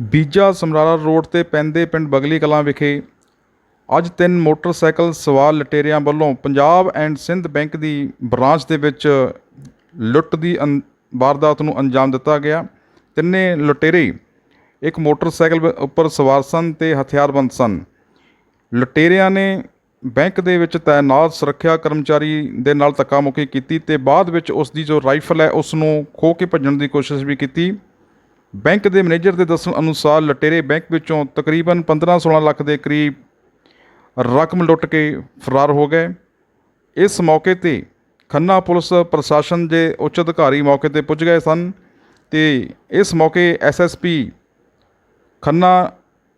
ਬੀਜਾ Samrala road ਤੇ ਪੈਂਦੇ ਪਿੰਡ ਬਗਲੀ ਕਲਾਂ ਵਿਖੇ ਅੱਜ ਤਿੰਨ ਮੋਟਰਸਾਈਕਲ ਸਵਾਰ ਲਟੇਰਿਆਂ ਵੱਲੋਂ ਪੰਜਾਬ ਐਂਡ ਸਿੰਧ ਬੈਂਕ ਦੀ ਬ੍ਰਾਂਚ ਦੇ ਵਿੱਚ ਲੁੱਟ ਦੀ ਅੰ- ਵਾਰਦਾਤ ਨੂੰ ਅੰਜਾਮ ਦਿੱਤਾ ਗਿਆ। ਤਿੰਨੇ ਲੁਟੇਰੇ ਇੱਕ ਮੋਟਰਸਾਈਕਲ ਉੱਪਰ ਸਵਾਰ ਸਨ ਤੇ ਹਥਿਆਰਬੰਦ ਸਨ। ਲੁਟੇਰਿਆਂ ਨੇ ਬੈਂਕ ਦੇ ਵਿੱਚ ਤਾਇਨਾਤ ਸੁਰੱਖਿਆ ਕਰਮਚਾਰੀ ਦੇ ਨਾਲ ਧੱਕਾਮੁੱਕੀ ਕੀਤੀ ਤੇ ਬਾਅਦ ਵਿੱਚ ਉਸ ਦੀ ਜੋ ਰਾਈਫਲ ਹੈ, ਉਸ ਨੂੰ ਖੋਹ ਕੇ ਭੱਜਣ ਦੀ ਕੋਸ਼ਿਸ਼ ਵੀ ਕੀਤੀ। ਬੈਂਕ ਦੇ ਮੈਨੇਜਰ ਦੇ ਦੱਸਣ ਅਨੁਸਾਰ ਲਟੇਰੇ ਬੈਂਕ ਵਿੱਚੋਂ ਤਕਰੀਬਨ 15-16 ਲੱਖ ਦੇ ਕਰੀਬ ਰਕਮ ਲੁੱਟ ਕੇ ਫਰਾਰ ਹੋ ਗਏ। ਇਸ ਮੌਕੇ ਤੇ ਖੰਨਾ ਪੁਲਿਸ ਪ੍ਰਸ਼ਾਸਨ ਦੇ ਉੱਚ ਅਧਿਕਾਰੀ ਮੌਕੇ ਤੇ ਪੁੱਜ ਗਏ ਸਨ ਤੇ ਇਸ ਮੌਕੇ ਐਸਐਸਪੀ ਖੰਨਾ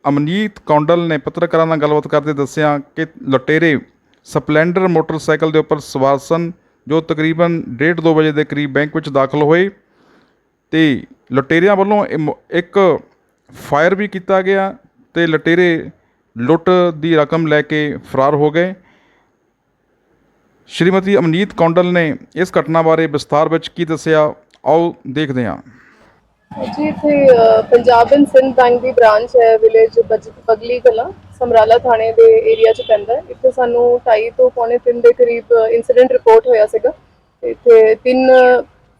ਅਮਨੀਤ ਕੌਂਡਲ ਨੇ ਪੱਤਰਕਾਰਾਂ ਨਾਲ ਗੱਲਬਾਤ ਕਰਦੇ ਦੱਸਿਆ ਕਿ ਲਟੇਰੇ ਸਪਲੈਂਡਰ ਮੋਟਰਸਾਈਕਲ ਦੇ ਉੱਪਰ ਸਵਾਰ ਸਨ, ਜੋ ਤਕਰੀਬਨ 1:30 ਵਜੇ ਦੇ ਕਰੀਬ ਬੈਂਕ ਵਿੱਚ ਦਾਖਲ ਹੋਏ। ਤੇ ਲੁਟੇਰਿਆਂ ਵੱਲੋਂ ਇੱਕ ਫਾਇਰ ਵੀ ਕੀਤਾ ਗਿਆ ਤੇ ਲੁਟੇਰੇ ਲੁੱਟ ਦੀ ਰਕਮ ਲੈ ਕੇ ਫਰਾਰ ਹੋ ਗਏ। ਸ਼੍ਰੀਮਤੀ ਅਮਨੀਤ ਕੌਂਡਲ ਨੇ ਇਸ ਘਟਨਾ ਬਾਰੇ ਵਿਸਥਾਰ ਵਿੱਚ ਕੀ ਦੱਸਿਆ, ਆਓ ਦੇਖਦੇ ਹਾਂ। ਜੀ, ਇੱਥੇ ਪੰਜਾਬ ਐਂਡ ਸਿੰਧ ਬੈਂਕ ਦੀ ਬ੍ਰਾਂਚ ਹੈ, ਵਿਲੇਜ ਬਗਲੀ ਕਲਾਂ, ਸਮਰਾਲਾ ਥਾਣੇ ਦੇ ਏਰੀਆ 'ਚ ਪੈਂਦਾ ਇੱਥੇ ਸਾਨੂੰ 2:30 ਤੋਂ ਪੌਣੇ 3 ਦੇ ਕਰੀਬ ਇਨਸੀਡੈਂਟ ਰਿਪੋਰਟ ਹੋਇਆ ਸੀਗਾ। ਇੱਥੇ ਤਿੰਨ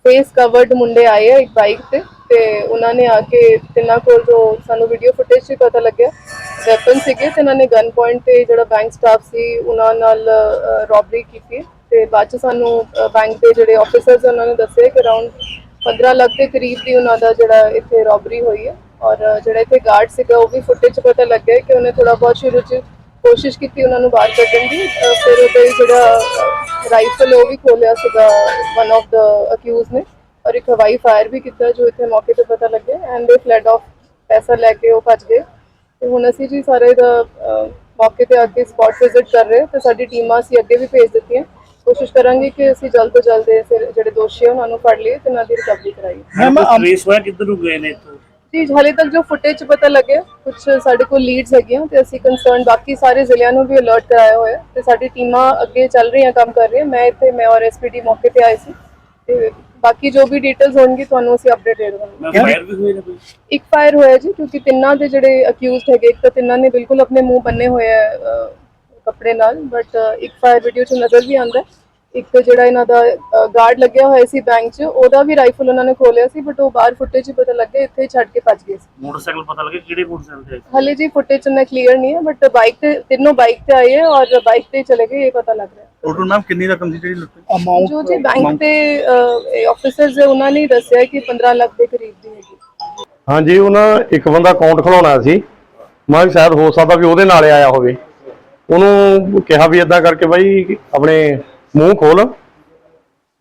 ਫੇਸ ਕਵਰਡ ਮੁੰਡੇ ਆਏ ਆ ਇੱਕ ਬਾਈਕ ਤੇ ਤੇ ਉਹਨਾਂ ਨੇ ਆ ਕੇ ਤਿੰਨਾਂ ਕੋਲ ਜੋ ਸਾਨੂੰ ਵੀਡੀਓ ਫੁਟੇਜ 'ਚ ਪਤਾ ਲੱਗਿਆ ਵੈਪਨ ਸੀਗੇ ਤੇ ਇਹਨਾਂ ਨੇ ਗਨ ਪੁਆਇੰਟ ਤੇ ਜਿਹੜਾ ਬੈਂਕ ਸਟਾਫ ਸੀ ਉਹਨਾਂ ਨਾਲ ਰੋਬਰੀ ਕੀਤੀ ਤੇ ਬਾਅਦ 'ਚ ਸਾਨੂੰ ਬੈਂਕ ਦੇ ਜਿਹੜੇ ਆਫੀਸਰਸ ਉਹਨਾਂ ਨੇ ਦੱਸਿਆ ਕਿ ਅਰਾਊਂਡ 15 ਲੱਖ ਦੇ ਕਰੀਬ ਦੀ ਉਹਨਾਂ ਦਾ ਜਿਹੜਾ ਇੱਥੇ ਰੋਬਰੀ ਹੋਈ ਹੈ ਔਰ ਜਿਹੜਾ ਇੱਥੇ ਗਾਰਡ ਸੀਗਾ ਉਹ ਵੀ ਫੁਟੇਜ 'ਚ ਪਤਾ ਲੱਗਿਆ ਕਿ ਉਹਨੇ ਥੋੜਾ ਬਹੁਤ ਸ਼ੁਰੂ 'ਚ ਕੋਸ਼ਿਸ਼ ਕੀਤੀ ਉਹਨਾਂ ਨੂੰ ਬਾਹਰ ਕੱਢਣ ਦੀ। ਫਿਰ ਉਹਦੇ ਜਿਹੜਾ ਰਾਈਫਲ ਉਹ ਵੀ ਖੋਲਿਆ ਸੀਗਾ ਵਨ ਆਫ ਦਾ ਅਕਿਊਜ਼ ਨੇ। ਔਰ ਇੱਕ ਹਵਾਈ ਫਾਇਰ ਵੀ ਕੀਤਾ ਜੋ ਇੱਥੇ ਮੌਕੇ ਤੇ ਪਤਾ ਲੱਗਿਆ। ਐਂਡ ਦੇ ਫਲੈਡ ਆਫ ਪੈਸਾ ਲੈ ਕੇ ਉਹ ਭੱਜ ਗਏ। ਤੇ ਹੁਣ ਅਸੀਂ ਜੀ ਸਾਰੇ ਦਾ ਮੌਕੇ ਤੇ ਆ ਕੇ ਸਪੌਟ ਵਿਜ਼ਿਟ ਕਰ ਰਹੇ ਤੇ ਸਾਡੀ ਟੀਮਾਂ ਅਸੀਂ ਅੱਗੇ ਵੀ ਭੇਜ ਦਿੱਤੀਆਂ। ਕੋਸ਼ਿਸ਼ ਕਰਾਂਗੇ ਕਿ ਅਸੀਂ ਜਲਦ ਤੋਂ ਜਲਦ ਜਿਹੜੇ ਦੋਸ਼ੀ ਆ ਉਹਨਾਂ ਨੂੰ ਫੜ ਲਈਏ ਤੇ ਉਹਨਾਂ ਦੀ ਰਿਕਵਰੀ ਕਰਾਈਏ। ਮੈਮ ਟ੍ਰੇਸ ਹੋਇਆ ਕਿੱਧਰ ਨੂੰ ਗਏ ਨੇ ਇੱਥੋਂ? ਜੀ ਹਾਲੇ ਤੱਕ ਜੋ ਫੁਟੇਜ ਪਤਾ ਲੱਗਿਆ ਕੁਝ ਸਾਡੇ ਕੋਲ ਲੀਡਸ ਹੈਗੀਆਂ ਤੇ ਅਸੀਂ ਕੰਸਰਨ ਬਾਕੀ ਸਾਰੇ ਜ਼ਿਲ੍ਹਿਆਂ ਨੂੰ ਵੀ ਅਲਰਟ ਕਰਾਇਆ ਹੋਇਆ ਤੇ ਸਾਡੀ ਟੀਮਾਂ ਅੱਗੇ ਚੱਲ ਰਹੀਆਂ ਕੰਮ ਕਰ ਰਹੀਆਂ। ਮੈਂ ਇੱਥੇ ਮੈਂ ਔਰ ਐਸਪੀਡੀ ਮੌਕੇ ਤੇ ਆਏ ਸੀ ਤੇ ਬਾਕੀ ਜੋ ਵੀ ਡਿਟੇਲਸ ਹੋਣਗੀ ਤੁਹਾਨੂੰ ਅਸੀਂ ਅਪਡੇਟ ਦੇ ਦੇਵਾਂਗੇ। ਫਾਇਰ ਵੀ ਨੇ ਕੋਈ? ਇੱਕ ਫਾਇਰ ਹੋਇਆ ਜੀ ਕਿਉਂਕਿ ਤਿੰਨਾਂ ਦੇ ਜਿਹੜੇ ਅਕਿਊਜ਼ਡ ਹੈਗੇ ਇੱਕ ਤਾਂ ਤਿੰਨਾਂ ਨੇ ਬਿਲਕੁਲ ਆਪਣੇ ਮੂੰਹ ਬੰਨੇ ਹੋਏ ਆ ਕੱਪੜੇ ਨਾਲ ਬਟ ਇੱਕ ਫਾਇਰ ਵੀਡੀਓ 'ਚ ਨਜ਼ਰ ਵੀ ਆਉਂਦਾ ਹੈ। ਇੱਕ ਜਿਹੜਾ ਇਹਨਾਂ ਦਾ ਗਾਰਡ ਲੱਗਿਆ ਹੋਇਆ ਸੀ ਬੈਂਕ 'ਚ ਉਹਦਾ ਵੀ ਰਾਈਫਲ ਉਹਨਾਂ ਨੇ ਖੋਲਿਆ ਸੀ ਬਟ ਉਹ ਬਾਹਰ ਫੁਟੇਜ 'ਚ ਪਤਾ ਲੱਗਿਆ ਇੱਥੇ ਹੀ ਛੱਡ ਕੇ ਭੱਜ ਗਏ ਸੀ। ਮੋਟਰਸਾਈਕਲ ਪਤਾ ਲੱਗੇ ਕਿਹੜੇ ਮੋਟਰਸਾਈਕਲ ਤੇ? ਹਲੇ ਜੀ ਫੁਟੇਜ 'ਚ ਨਾ ਕਲੀਅਰ ਨਹੀਂ ਹੈ ਬਟ ਬਾਈਕ ਤੇ ਤਿੰਨੋਂ ਬਾਈਕ ਤੇ ਆਏ ਹੈ ਔਰ ਬਾਈਕ ਤੇ ਹੀ ਚਲੇ ਗਏ ਇਹ ਪਤਾ ਲੱਗ ਰਿਹਾ। ਹੈ ਟੋਟਲ ਮੈਮ ਕਿੰਨੀ ਰਕਮ ਸੀ ਜਿਹੜੀ ਲੁੱਟੀ ਜੋ ਜੀ ਬੈਂਕ ਦੇ ਆਫੀਸਰਸ ਹੈ ਉਹਨਾਂ ਨੇ ਦੱਸਿਆ ਕਿ 15 ਲੱਖ ਦੇ ਕਰੀਬ ਦੀ ਹੈਗੀ। ਹਾਂਜੀ ਉਹਨਾਂ ਇੱਕ ਬੰਦਾ ਅਕਾਊਂਟ ਖੁਲਾਉਣਾ ਸੀ। ਮੈਂ ਸ਼ਾਇਦ ਹੋ ਸਕਦਾ ਵੀ ਉਹਦੇ ਨਾਲ ਆਇਆ ਹੋਵੇ। ਉਹਨੂੰ ਕਿਹਾ ਵੀ ਇਦਾਂ ਕਰਕੇ ਬਾਈ ਆਪਣੇ ਮੂੰਹ ਖੋਲ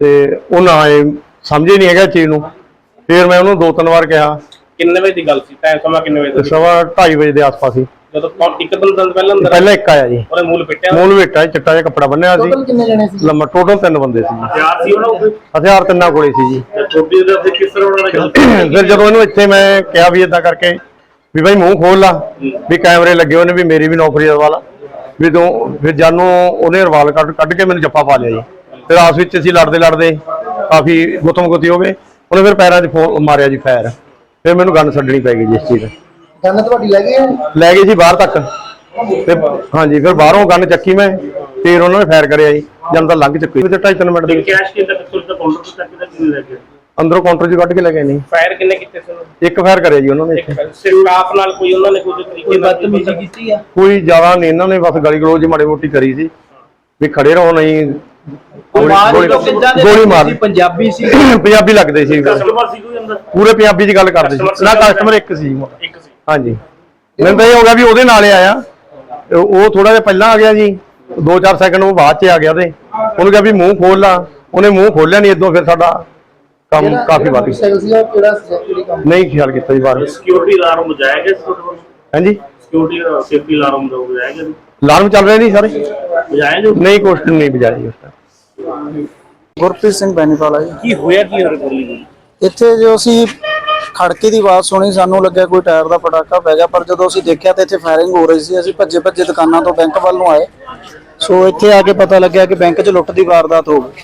ਤੇ ਉਹ ਨਾ ਇਹ ਸਮਝੇ ਨਹੀਂ ਹੈਗਾ ਚੀਜ਼ ਨੂੰ। ਫਿਰ ਮੈਂ ਉਹਨੂੰ ਦੋ ਤਿੰਨ ਵਾਰ ਕਿਹਾ। ਕਿੰਨੇ ਵਜੇ ਦੀ ਗੱਲ ਸੀ? ਟਾਈਮ ਸਮਾਂ ਕਿੰਨੇ ਵਜੇ ਦਾ ਸੀ? ਸਵਾ 2:30 ਵਜੇ ਦੇ ਆਸ-ਪਾਸ ਹੀ ਜਦੋਂ ਕੌਣ ਇੱਕ ਦਿਨ ਦਿਨ ਪਹਿਲਾਂ ਅੰਦਰ ਪਹਿਲਾਂ ਇੱਕ ਆਇਆ ਜੀ। ਉਹਨੇ ਮੂਲ ਪਿੱਟਿਆ ਮੂਲ ਵੇਟਾ ਸੀ, ਚਿੱਟਾ ਜਿਹਾ ਕੱਪੜਾ ਬੰਨਿਆ ਸੀ। ਕਿੰਨੇ ਜਣੇ ਸੀ? ਲੰਮਾ ਟੋਟਲ ਤਿੰਨ ਬੰਦੇ ਸੀ ਜੀ। ਹਥਿਆਰ ਸੀ ਉਹਨਾਂ ਕੋਲ? ਹਥਿਆਰ ਤਿੰਨਾਂ ਕੋਲੇ ਸੀ ਜੀ। ਛੋਟੀ ਦੇ ਉੱਤੇ ਕਿਸ ਤਰ੍ਹਾਂ ਉਹਨਾਂ ਨੇ ਗੱਲ ਫਿਰ ਜਦੋਂ ਇਹਨੂੰ ਇੱਥੇ ਮੈਂ ਕਿਹਾ ਵੀ ਇਦਾਂ ਕਰਕੇ ਵੀ ਭਾਈ ਮੂੰਹ ਖੋਲ ਲਾ ਵੀ ਕੈਮਰੇ ਲੱਗੇ ਹੋਏ ਨੇ ਵੀ ਮੇਰੀ ਵੀ ਨੌਕਰੀ ਦਾ ਵਾਲਾ ਵੀ ਤੋਂ ਫਿਰ ਜਾਨੂੰ ਉਹਨੇ ਰਵਾਲ ਕੱਢ ਕੱਢ ਕੇ ਮੈਨੂੰ ਜੱਫਾ ਪਾ ਲਿਆ ਜੀ। ਫਿਰ ਆਸ ਵਿੱਚ ਅਸੀਂ ਲੜਦੇ ਲੜਦੇ ਕਾਫੀ ਗੁੱਤਮ ਗੁੱਤੀ ਹੋ ਗਏ। ਉਹਨੇ ਫਿਰ ਪੈਰਾਂ 'ਚ ਫੋ- ਮਾਰਿਆ ਜੀ ਫਾਇਰ। ਫਿਰ ਮੈਨੂੰ ਗਨ ਛੱਡਣੀ ਪੈ ਗਈ ਜੀ ਇਸ ਚੀਜ਼ ਦੀ। ਗੰਨ ਤੁਹਾਡੀ ਲੈ ਗਏ ਲੈ ਗਏ ਜੀ ਬਾਹਰ ਤੱਕ। ਤੇ ਹਾਂਜੀ ਫਿਰ ਬਾਹਰੋਂ ਗਨ ਚੱਕੀ ਮੈਂ ਫਿਰ ਉਹਨਾਂ ਨੇ ਫਾਇਰ ਕਰਿਆ ਜੀ। ਜਦ ਤਾਂ ਲੰਘ ਚੁੱਕੀ। ਤੇ 2.5 ਮਿੰਟ ਦੇ ਵਿੱਚ ਕੈਸ਼ ਕਿੰਨਾ ਕਿੱਥੋਂ ਤੱਕ ਕਾਊਂਟਰ ਤੋਂ ਤੱਕ ਦਾ ਕਿੰਨੇ ਲੱਗੇ ਅੰਦਰੋਂ ਕਾਊਂਟਰ 'ਚ ਕੱਢ ਕੇ ਲੈ ਗਏ ਨਹੀਂ ਫਾਇਰ ਕਿੰਨੇ ਕੀਤੇ ਸੀ ਉਹਨੇ? ਇੱਕ ਫਾਇਰ ਕਰਿਆ ਜੀ ਉਹਨਾਂ ਨੇ। ਸਟਾਫ ਨਾਲ ਕੋਈ ਉਹਨਾਂ ਨੇ ਕੋਈ ਤਰੀਕੇ ਨਾਲ ਬਦਤਮੀਜ਼ੀ ਕੀਤੀ? ਆ? ਕੋਈ ਜ਼ਿਆਦਾ ਨਹੀਂ ਇਹਨਾਂ ਨੇ ਬਸ ਗਲੀ ਗਲੋਚ ਮਾੜੀ ਮੋਟੀ ਕਰੀ ਸੀ। ਵੀ ਖੜੇ ਰਹੋ ਨਹੀਂ। ਗੋਲੀ- ਮਾਰ? ਪੰਜਾਬੀ ਸੀ। ਪੰਜਾਬੀ ਲੱਗਦੇ ਸੀ। ਕਸਟਮਰ ਸੀ ਕੋਈ ਅੰਦਰ? ਪੂਰੇ ਪੰਜਾਬੀ 'ਚ ਗੱਲ ਕਰਦੇ ਸੀ। ਨਾ ਕਸਟਮਰ ਇੱਕ ਸੀ। ਇੱਕ ਸੀ। ਹਾਂਜੀ। ਮੈਨੂੰ ਤਾਂ ਇਹ ਹੋ ਗਿਆ ਵੀ ਉਹਦੇ ਨਾਲ ਹੀ ਆਇਆ ਉਹ ਥੋੜਾ ਜਿਹਾ ਪਹਿਲਾਂ ਆ ਗਿਆ ਜੀ। 2-4 ਸੈਕਿੰਡ ਉਹ ਬਾਅਦ 'ਚ ਆ ਗਿਆ ਤੇ। ਉਹਨੂੰ ਕਿਹਾ ਵੀ ਮੂੰਹ ਖੋਲ ਲਾ। ਉਹਨੇ ਮੂੰਹ ਖੋਲਿਆ ਨਹੀਂ ਇਦੋਂ ਫਿਰ ਸਾਡਾ ਕੰਮ ਕਾਫੀ ਵੱਧ ਸਾਈਕਲ ਸੀ ਉਹ ਕਿਹੜਾ ਸੈਕਟਰੀ ਕੰਮ ਨਹੀਂ ਖਿਆਲ ਕੀਤਾ ਜੀ ਬਾਹਰ। ਸਿਕਿਉਰਿਟੀ ਅਲਾਰਮ ਬਜਾਇਆ ਗਿਆ ਸੀ ਤੁਹਾਡੇ ਕੋਲ? ਹਾਂਜੀ? ਸਿਕਿਉਰਿਟੀ ਸੇਫਟੀ ਅਲਾਰਮ ਦਾ ਬਜਾਇਆ ਗਿਆ? ਅਲਾਰਮ ਚੱਲ ਰਿਹਾ ਨਹੀਂ ਸਾਰੇ? ਬਜਾਇਆ ਜੋ? ਨਹੀਂ ਕੁਐਸਚਨ ਨਹੀਂ ਬਜਾਇਆ ਜੀ ਉਸ ਗੁਰਪ੍ਰੀਤ ਸਿੰਘ ਬੈਨੀਵਾਲਾ ਜੀ। ਕੀ ਹੋਇਆ ਕੀ ਹੋਰ ਗੋਲੀ ਇੱਥੇ ਜੋ ਅਸੀਂ ਖੜਕੇ ਦੀ ਆਵਾਜ਼ ਸੁਣੀ ਸਾਨੂੰ ਲੱਗਿਆ ਕੋਈ ਟਾਇਰ ਦਾ ਪਟਾਕਾ ਪੈ ਗਿਆ ਪਰ ਜਦੋਂ ਅਸੀਂ ਦੇਖਿਆ ਤਾਂ ਇੱਥੇ ਫਾਇਰਿੰਗ ਹੋ ਰਹੀ ਸੀ। ਅਸੀਂ ਭੱਜੇ ਭੱਜੇ ਦੁਕਾਨਾਂ ਤੋਂ ਬੈਂਕ ਵੱਲ ਨੂੰ ਆਏ। ਸੋ ਇੱਥੇ ਆ ਕੇ ਪਤਾ ਲੱਗਿਆ ਕਿ ਬੈਂਕ 'ਚ ਲੁੱਟ ਦੀ ਵਾਰਦਾਤ ਹੋ ਗਈ।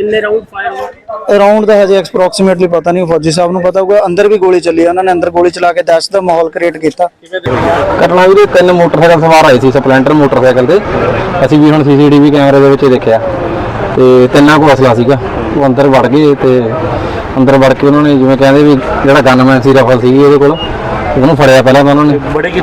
ਕਿੰਨੇ ਰਾਉਂਡ ਫਾਇਰ ਹੋਏ? ਅਰਾਊਂਡ ਦਾ ਹਜੇ ਐਕਸਪ੍ਰੋਕਸੀਮੇਟਲੀ ਪਤਾ ਨਹੀਂ ਫੌਜੀ ਸਾਹਿਬ ਨੂੰ ਪਤਾ ਹੋਊਗਾ। ਅੰਦਰ ਵੀ ਗੋਲੀ ਚੱਲੀ ਆ ਉਹਨਾਂ ਨੇ ਅੰਦਰ ਗੋਲੀ ਚਲਾ ਕੇ ਦਹਿਸ਼ਤ ਦਾ ਮਾਹੌਲ ਕ੍ਰੀਏਟ ਕੀਤਾ। ਘਟਨਾ ਵੀਰੇ ਤਿੰਨ ਮੋਟਰਸਾਈਕਲ ਸਵਾਰ ਆਏ ਸੀ ਸਪਲੈਂਡਰ ਮੋਟਰਸਾਈਕਲ ਤੇ ਅਸੀਂ ਵੀ ਹੁਣ ਸੀਸੀਟੀਵੀ ਕੈਮਰੇ ਦੇ ਵਿੱਚ ਦੇਖਿਆ। ਤੇ ਤਿੰਨਾਂ ਕੋਲ ਅਸਲਾ ਸੀਗਾ। ਉਹ ਅੰਦਰ ਵੜ ਗਏ ਤੇ ਅੰਦਰ ਵੜ ਕੇ ਉਹਨਾਂ ਨੇ ਜਿਵੇਂ ਕਹਿੰਦੇ ਵੀ ਜਿਹੜਾ ਗਨਮੈਨ ਸੀ ਰਫਲ ਸੀ ਉਹਦੇ ਕੋਲ ਉਹਨੂੰ ਫੜਿਆ ਪਹਿਲਾਂ ਤਾਂ ਉਹਨਾਂ ਨੇ।